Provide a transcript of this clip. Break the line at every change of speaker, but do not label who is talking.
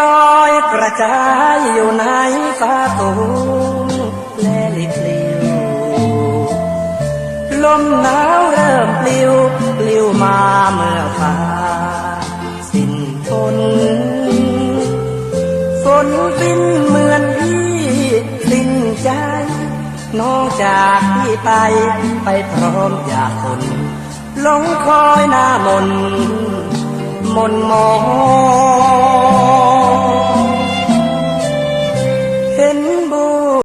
ลอยกระจายอยู่ในฟ้าตูและลิบลิวลมหนาวเริ่มปลิวปลิวมาเมื่อฟ้าสิ้นฝนฝนสิ้นเหมือนพี่สิ้นใจน้องจากพี่ไปไปพร้อมจากคนลงคอยหน้ามนมนมอง rainbow